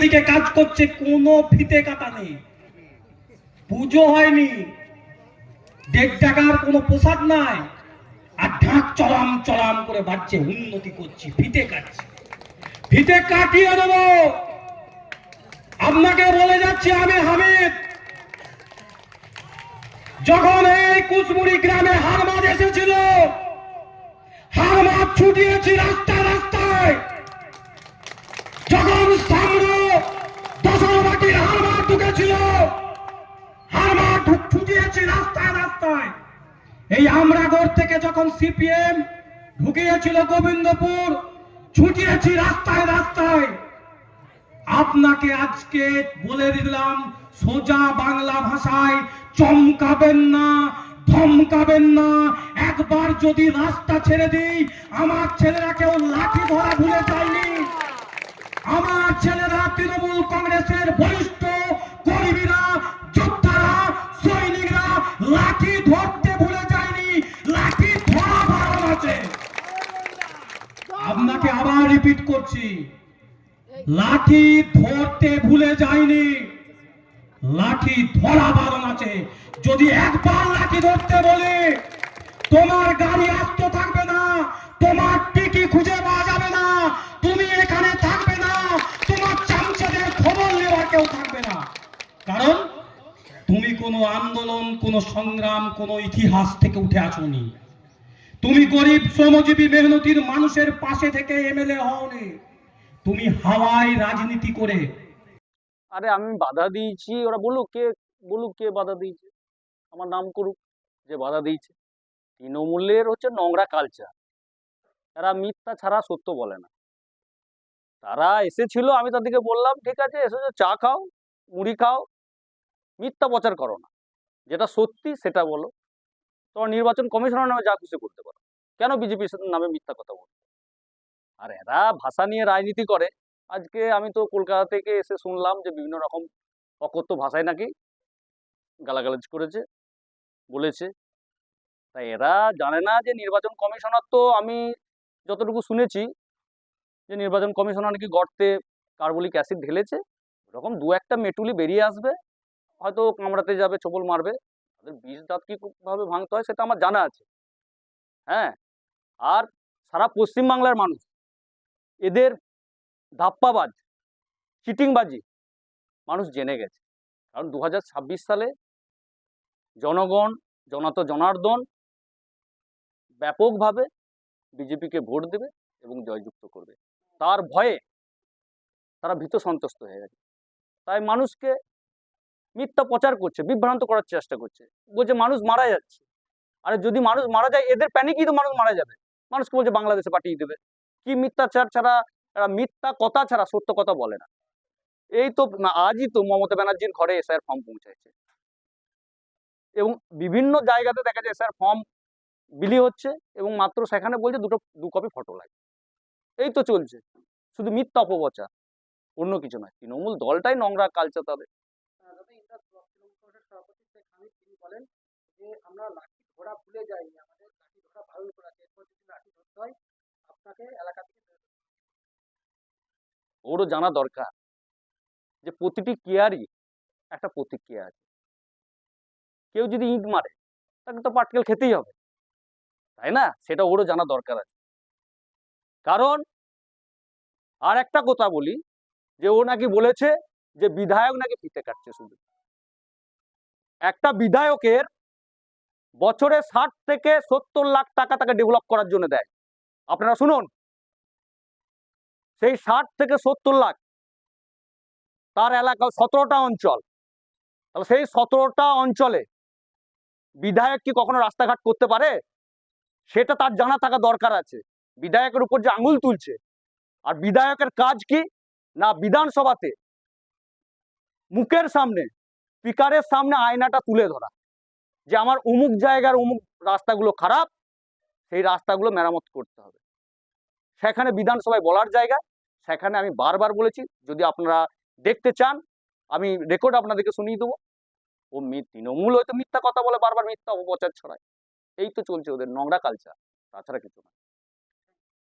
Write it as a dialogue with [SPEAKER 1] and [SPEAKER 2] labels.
[SPEAKER 1] দিকে দিকে কাজ করছে, কোনো ফিতে কাটা নেই। পুজো হয়নি। দেড় টাকার কোনো পোশাক নাই। আর ঢাক চড়াম চড়াম করে বাড়ছে, উন্নতি করছি, ফিতে কাটছি। ফিতে কাটিয়ে দেবো। আপনাকে বলে যাচ্ছি, আমি হামিদ। যখন এই কুচমুড়ি গ্রামে হারমাদ এসেছিল হারমাদ ছুটিয়েছি রাস্তায় রাস্তায়। এই আমরাগড় থেকে যখন সিপিএম ঢুকিয়েছিল গোবিন্দপুর, ছুটিয়েছি রাস্তায় রাস্তায়। আপনাকে আজকে বলে দিলাম, সোজা বাংলা ভাষায় চমকাবেন না, ধমকাবেন না। একবার যদি রাস্তা ছেড়ে দিই, আমার ছেলেরা কেউ লাঠি ধরা ভুলে যায়নি। আমার ছেলেরা তৃণমূল কংগ্রেসের বরিষ্ঠ কর্মীরা, যোদ্ধারা, সৈনিকরা লাঠি ধরতে রিপিট করছি। লাঠি ধরতে ভুলে যায়নি লাঠি ধরা বারণ আছে। যদি একবার লাঠি ধরতে বলে, তোমার গাড়ি আস্ত থাকবে না, তোমার টিকি খুঁজে পাওয়া যাবে না, তুমি এখানে থাকবে না, তোমার চামচাদের খবর নেওয়ার কেউ থাকবে না। কারণ, তুমি কোনো আন্দোলন, কোনো সংগ্রাম, কোনো ইতিহাস থেকে উঠে আসোনি। তুমি গরিব, শ্রমজীবী, মেহনতির মানুষের পাশে থেকে এমএলএ হওনি। তুমি হাওয়ায় রাজনীতি করে।
[SPEAKER 2] আরে আমি বাধা দিয়েছি, ওরা বলুক কে বলুক কে বাধা দিয়েছে। আমার নাম করুক যে বাধা দিয়েছে। তৃণমূলের হচ্ছে নোংরা কালচার তারা মিথ্যা ছাড়া সত্য বলে না। তারা এসেছিল, আমি তাদেরকে বললাম, ঠিক আছে, এসেছ, চা খাও, মুড়ি খাও। মিথ্যা প্রচার করো না। যেটা সত্যি, সেটা বলো। তোমার নির্বাচন কমিশনার নামে যা খুশি করতে পারো। কেন বিজেপির নামে মিথ্যা কথা বলো আর এরা ভাষা নিয়ে রাজনীতি করে। আজকে আমি তো কলকাতা থেকে এসে শুনলাম যে বিভিন্ন রকম অকথ্য ভাষায় নাকি গালাগালাজ করেছে, বলেছে। তাই এরা জানে না যে নির্বাচন কমিশনার তো আমি যতটুকু শুনেছি যে নির্বাচন কমিশনার নাকি গর্তে কার্বলিক অ্যাসিড ঢেলেছে। এরকম দু একটা মেটুলি বেরিয়ে আসবে। হয়তো কামড়াতে যাবে ছবল মারবে। বিষ দাঁত কি ভাবে ভাঙতে হয় সেটা আমার জানা আছে। হ্যাঁ আর সারা পশ্চিমবাংলার মানুষ, এদের ধাপ্পাবাজ, চিটিংবাজি মানুষ জেনে গেছে। কারণ দু হাজার ছাব্বিশ সালে জনগণ, জনাত জনার্দন ব্যাপকভাবে বিজেপিকে ভোট দেবে এবং জয়যুক্ত করবে। তার ভয়ে তারা ভীত সন্ত্রস্ত হয়ে গেছে। তাই মানুষকে মিথ্যা প্রচার করছে, বিভ্রান্ত করার চেষ্টা করছে। বলছে মানুষ মারা যাচ্ছে। আরে যদি মানুষ মারা যায়, এদের প্যানিকই তো মানুষ মারা যাবে। মানুষকে বলছে বাংলাদেশে পাঠিয়ে দেবে। কি মিথ্যাচার ছাড়া, এরা মিথ্যা কথা ছাড়া সত্য কথা বলে না। এই তো আজই তো মমতা ব্যানার্জির ঘরে এসআর ফর্ম পৌঁছাইছে। এবং বিভিন্ন জায়গাতে দেখা যায় এসআর ফর্ম বিলি হচ্ছে এবং মাত্র সেখানে বলছে দুটো, দু কপি ফটো লাগে। এই তো চলছে। শুধু মিথ্যা অপপ্রচার। অন্য কিছু নয়। তৃণমূল দলটাই নোংরা কালচার তাদের।
[SPEAKER 3] তৃণমূল কংগ্রেস সভাপতি শেখ হামিদ, তিনি বলেন যে, আমরা লাঠি ধরা ভুলে যাইনি, আমাদের লাঠি ধরা বারণ করা এরপর যদি লাঠি ধরতে হয়, আপনাকে এলাকা থেকে।
[SPEAKER 2] ওরও জানা দরকার যে, প্রতিটি কেয়ারই একটা প্রতিক্রিয়া আছে। কেউ যদি ইট মারে, তাকে তো পাটকেল খেতেই হবে, তাই না? সেটা ওরও জানা দরকার আছে। কারণ আর একটা কথা বলি, যে ও নাকি বলেছে যে, বিধায়ক নাকি ফিতে কাটছে শুধু। একটা বিধায়কের বছরে ষাট থেকে সত্তর লাখ টাকা তাকে ডেভেলপ করার জন্য দেয়। আপনারা শুনুন। সেই ষাট থেকে সত্তর লাখ তার এলাকা সতেরোটা অঞ্চল। তাহলে সেই সতেরোটা অঞ্চলে বিধায়ক কি কখনো রাস্তাঘাট করতে পারে? সেটা তার জানা থাকা দরকার আছে। বিধায়কের উপর যে আঙুল তুলছে। আর বিধায়কের কাজ কি? না, বিধানসভাতে মুখের সামনে স্পিকারের সামনে আয়নাটা তুলে ধরা। যে আমার উমুক জায়গার উমুক রাস্তাগুলো খারাপ, সেই রাস্তাগুলো মেরামত করতে হবে। সেখানে বিধানসভায় বলার জায়গা, সেখানে আমি বারবার বলেছি, যদি আপনারা দেখতে চান, আমি রেকর্ড আপনাদেরকে শুনিয়ে দেবো। ও তৃণমূল হয়তো মিথ্যা কথা বলে বারবার মিথ্যা অপপ্রচার ছড়ায়। এই তো চলছে ওদের নোংরা কালচার তাছাড়া কিছু না।